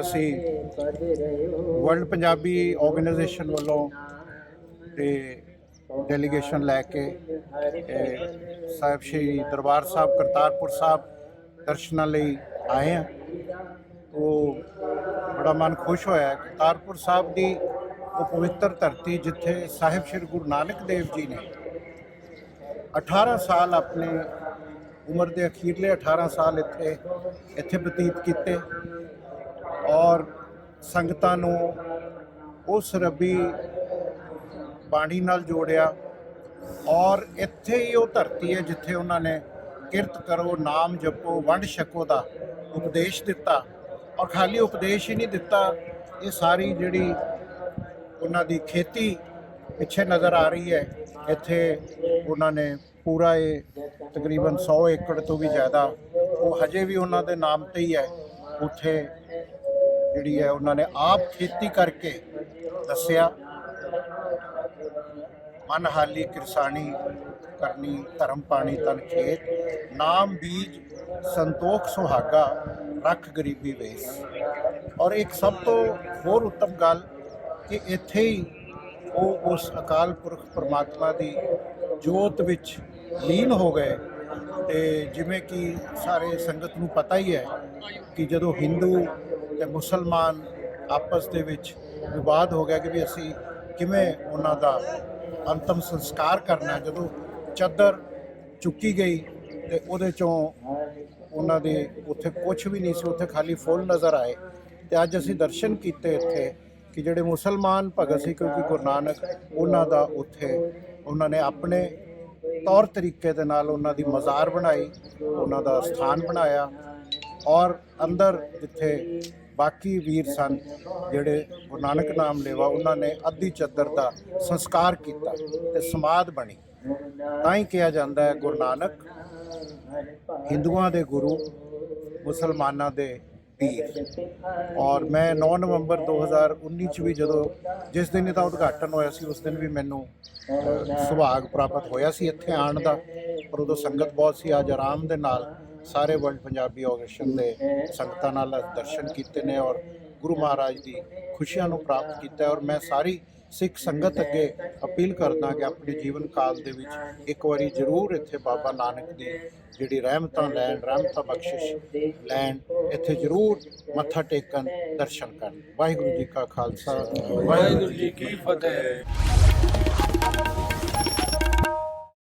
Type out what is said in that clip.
ਅਸੀਂ world Punjabi organisation ਵੱਲੋਂ ਤੇ ਡੈਲੀਗੇਸ਼ਨ ਲੈ ਕੇ ਸਾਹਿਬ ਸ਼੍ਰੀ ਦਰਬਾਰ ਸਾਹਿਬ, ਕਰਤਾਰਪੁਰ ਸਾਹਿਬ ਦਰਸ਼ਨਾਂ ਲਈ ਆਏ ਆ ਉਹ ਬੜਾ ਮਨ ਖੁਸ਼ ਹੋਇਆ। ਕਰਤਾਰਪੁਰ ਸਾਹਿਬ ਦੀ ਉਹ ਪਵਿੱਤਰ ਧਰਤੀ ਜਿੱਥੇ ਸਾਹਿਬ ਸ਼੍ਰੀ ਗੁਰੂ ਨਾਨਕ ਦੇਵ ਜੀ ਨੇ 18 ਸਾਲ ਆਪਣੇ ਉਮਰ ਦੇ ਅਖੀਰਲੇ 18 ਸਾਲ ਇੱਥੇ ਇੱਥੇ ਬਤੀਤ ਕੀਤੇ। ਔਰ ਸੰਗਤਾਂ ਨੂੰ ਉਸ ਰੱਬੀ ਬਾਣੀ ਨਾਲ ਜੋੜਿਆ। ਔਰ ਇੱਥੇ ਹੀ ਉਹ ਧਰਤੀ ਹੈ ਜਿੱਥੇ ਉਹਨਾਂ ਨੇ ਕਿਰਤ ਕਰੋ, ਨਾਮ ਜਪੋ, ਵੰਡ ਛਕੋ ਦਾ ਉਪਦੇਸ਼ ਦਿੱਤਾ। ਔਰ ਖਾਲੀ ਉਪਦੇਸ਼ ਹੀ ਨਹੀਂ ਦਿੱਤਾ, ਇਹ ਸਾਰੀ ਜਿਹੜੀ ਉਹਨਾਂ ਦੀ ਖੇਤੀ ਪਿੱਛੇ ਨਜ਼ਰ ਆ ਰਹੀ ਹੈ। ਇੱਥੇ ਉਹਨਾਂ ਨੇ ਪੂਰਾ ਇਹ ਤਕਰੀਬਨ 100 ਏਕੜ ਤੋਂ ਵੀ ਜ਼ਿਆਦਾ, ਉਹ ਹਜੇ ਵੀ ਉਹਨਾਂ ਦੇ ਨਾਮ ਤੇ ਹੀ ਹੈ। ਉੱਥੇ ਜਿਹੜੀ ਹੈ ਉਹਨਾਂ ਨੇ ਆਪ ਖੇਤੀ ਕਰਕੇ ਦੱਸਿਆ। ਮਨਹਾਲੀ ਕਿਰਸਾਨੀ ਕਰਨੀ, ਧਰਮ ਪਾਣੀ ਤਨ ਖੇਤ, ਨਾਮ ਬੀਜ ਸੰਤੋਖ ਸੁਹਾਗਾ, ਰੱਖ ਗਰੀਬੀ ਵੇਸ। ਔਰ ਇੱਕ ਸਭ ਤੋਂ ਹੋਰ ਉੱਤਮ ਗੱਲ ਕਿ ਇੱਥੇ ਹੀ ਉਹ ਉਸ ਅਕਾਲ ਪੁਰਖ ਪਰਮਾਤਮਾ ਦੀ ਜੋਤ ਵਿੱਚ ਲੀਨ ਹੋ ਗਏ। ਤੇ ਜਿਵੇਂ ਕਿ ਸਾਰੇ ਸੰਗਤ ਨੂੰ ਪਤਾ ਹੀ ਹੈ ਕਿ ਜਦੋਂ ਹਿੰਦੂ ਤੇ ਮੁਸਲਮਾਨ ਆਪਸ ਦੇ ਵਿੱਚ ਵਿਵਾਦ ਹੋ ਗਿਆ ਕਿ ਵੀ ਅਸੀਂ ਕਿਵੇਂ ਉਹਨਾਂ ਦਾ ਅੰਤਮ ਸੰਸਕਾਰ ਕਰਨਾ ਜਦੋਂ ਚਾਦਰ ਚੁੱਕੀ ਗਈ ਤੇ ਉਹਦੇ ਚੋਂ ਉਹਨਾਂ ਦੇ ਉੱਥੇ ਕੁਝ ਵੀ ਨਹੀਂ ਸੀ, ਉੱਥੇ ਖਾਲੀ ਫੁੱਲ ਨਜ਼ਰ ਆਏ। ਤੇ ਅੱਜ ਅਸੀਂ ਦਰਸ਼ਨ ਕੀਤੇ ਇੱਥੇ ਕਿ ਜਿਹੜੇ ਮੁਸਲਮਾਨ ਭਗਤ ਸੀ, ਕਿਉਂਕਿ ਗੁਰੂ ਨਾਨਕ ਉਹਨਾਂ ਦਾ ਉੱਥੇ ਉਹਨਾਂ ਨੇ ਆਪਣੇ ਤੌਰ ਤਰੀਕੇ ਦੇ ਨਾਲ ਉਹਨਾਂ ਦੀ ਮਜ਼ਾਰ ਬਣਾਈ, ਉਹਨਾਂ ਦਾ ਸਥਾਨ ਬਣਾਇਆ ਔਰ ਅੰਦਰ ਜਿੱਥੇ ਬਾਕੀ ਵੀਰ ਸਨ ਜਿਹੜੇ ਗੁਰੂ ਨਾਨਕ ਨਾਮ ਲੇਵਾ, ਉਹਨਾਂ ਨੇ ਅੱਧੀ ਚੱਦਰ ਦਾ ਸੰਸਕਾਰ ਕੀਤਾ ਤੇ ਸਮਾਧ ਬਣੀ। ਤਾਂ ਹੀ ਕਿਹਾ ਜਾਂਦਾ ਹੈ, ਗੁਰੂ ਨਾਨਕ ਹਿੰਦੂਆਂ ਦੇ ਗੁਰੂ, ਮੁਸਲਮਾਨਾਂ ਦੇ ਪੀਰ। ਔਰ ਮੈਂ 9 ਨਵੰਬਰ 2019 ਚ ਵੀ ਜਦੋਂ ਜਿਸ ਦਿਨ ਇਹਦਾ ਉਦਘਾਟਨ ਹੋਇਆ ਸੀ, ਉਸ ਦਿਨ ਵੀ ਮੈਨੂੰ ਸੁਭਾਗ ਪ੍ਰਾਪਤ ਹੋਇਆ ਸੀ ਇੱਥੇ ਆਉਣ ਦਾ। ਪਰ ਉਦੋਂ ਸੰਗਤ ਬਹੁਤ ਸੀ, ਅੱਜ ਆਰਾਮ ਦੇ ਨਾਲ ਸਾਰੇ ਵਰਲਡ ਪੰਜਾਬੀ ਆਰਗੇਨਾਈਜੇਸ਼ਨ ਦੇ ਸੰਗਤਾਂ ਨਾਲ ਦਰਸ਼ਨ ਕੀਤੇ ਨੇ ਔਰ ਗੁਰੂ ਮਹਾਰਾਜ ਦੀ ਖੁਸ਼ੀਆਂ ਨੂੰ ਪ੍ਰਾਪਤ ਕੀਤਾ ਔਰ ਮੈਂ ਸਾਰੀ ਸਿੱਖ ਸੰਗਤ ਅੱਗੇ ਅਪੀਲ ਕਰਦਾ ਕਿ ਆਪਣੇ ਜੀਵਨ ਕਾਲ ਦੇ ਵਿੱਚ ਇੱਕ ਵਾਰੀ ਜ਼ਰੂਰ ਇੱਥੇ ਬਾਬਾ ਨਾਨਕ ਦੀ ਜਿਹੜੀ ਰਹਿਮਤਾਂ ਲੈਣ, ਰਹਿਮਤਾਂ ਬਖਸ਼ਿਸ਼ ਲੈਣ, ਇੱਥੇ ਜ਼ਰੂਰ ਮੱਥਾ ਟੇਕਣ, ਦਰਸ਼ਨ ਕਰਨ। ਵਾਹਿਗੁਰੂ ਜੀ ਕਾ ਖਾਲਸਾ। ਵਾਹਿਗੁਰੂ ਜੀ ਕੀ ਫਤਿਹ।